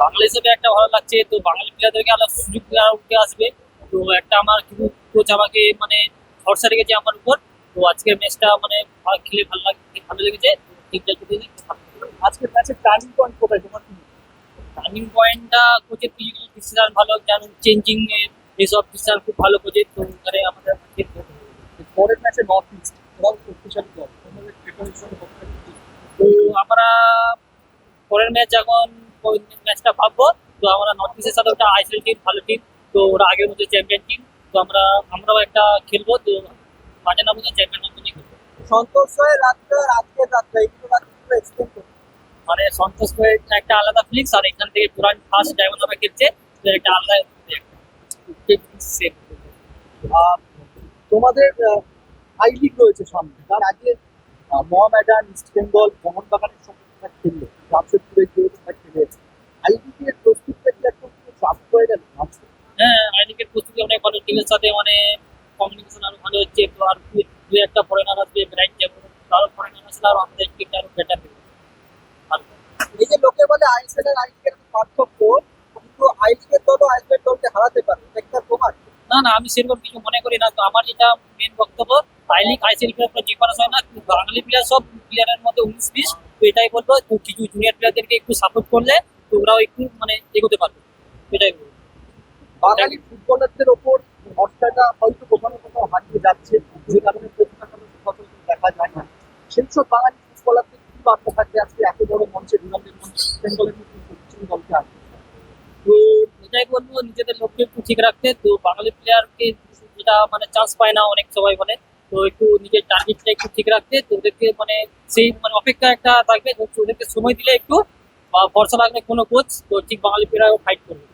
বাঙালি হিসেবে একটা ভালো লাগছে তো বাঙালি প্লেয়ারদেরকে আলাদা সুযোগ দেওয়া উঠে আসবে। তো একটা আমার কিন্তু কোচ আমাকে মানে ভরসা রেখেছে আমার উপর। তো আজকের ম্যাচটা মানে খেলে ভালো লাগে ভালো লেগেছে। টিমটা যদি আজকে ম্যাচের টার্নিং পয়েন্ট কোথায় তোমার? কি টার্নিং পয়েন্টটা কোচের ফিজিক্যাল ডিসিশন ভালো যেমন চেঞ্জিং এসব ডিসিশন খুব ভালো কোচের তো ওখানে আমাদের পরের ম্যাচে নর্থ ইস্ট তো আমরা পরের ম্যাচ যখন ম্যাচটা ভাববো। তো আমরা নর্থ ইস্টের সাথে একটা আইসিএল টিম ভালো টিম তো ওরা আগের মধ্যে চ্যাম্পিয়ন টিম তো আমরা আমরাও একটা খেলব। তো মাঝে না মধ্যে চ্যাম্পিয়ন খেলব। সন্তোষ হয়ে রাতটা আর রাতটা একটু রাত্রে এক্সপ্লেন মানে সন্তোষ করে একটা আলাদা ফিলিংস আর এখান থেকে পুরান ফার্স্ট ডায়মন্ড হবে খেলছে। একটা আলাদা তোমাদের আই লিগ রয়েছে সামনে। তার আগে মোহামেডান ইস্ট বেঙ্গল মোহনবাগানের সঙ্গে খেললে। জামশেদপুরে গিয়ে তোমরা খেলেছে আই লিগের প্রস্তুতিটা কি একদম পুরো চাপ হয়ে গেল ভাবছ? হ্যাঁ আইনিকের অনেক টিমের সাথে মানে কমিউনিকেশন আরও ভালো হচ্ছে তো আর দু- একটা ফরেনার আসবে ব্রাইট যেমন তারও ফরেনার আসলে আর আমাদের টিমটা আরও বেটার হবে এই যে লোকে বলে আইএসএল আর আই লিগের পার্থক্য কিন্তু আই লিগের দলও আইএসএল দলকে হারাতে পারে একটা প্রমাণ। না না আমি সেরকম কিছু মনে করি না তো আমার যেটা মেন বক্তব্য I league ICL player difference হয় না কিন্তু বাঙালি প্লেয়ার সব প্লেয়ারের মধ্যে উনিশ বিশ তো এটাই বলব কিছু জুনিয়র প্লেয়ারদেরকে একটু সাপোর্ট করলে তো ওরাও একটু মানে এগোতে পারবে। এটাই বলব। বাঙালি ফুটবলারদের ওপর ভরসাটা হয়তো কোথাও কোথাও হারিয়ে যাচ্ছে যে কারণে দেখা যায় না। সেই সব বাঙালি ফুটবলারদের কি বার্তা থাকবে আজকে এত বড় মঞ্চে বিরাটের মঞ্চে বেঙ্গলের দলকে আসবে তো এটাই বলব নিজেদের লক্ষ্য একটু ঠিক রাখতে। তো বাঙালি প্লেয়ারকে যেটা মানে চান্স পায় না অনেক সবাই বলে তো একটু নিজের টার্গেটটা একটু ঠিক রাখতে। তো ওদেরকে মানে সেই মানে অপেক্ষা একটা থাকবে। ওদেরকে সময় দিলে একটু বা ভরসা লাগলে কোনো কোচ তো ঠিক বাঙালি প্লেয়ার ফাইট করবে।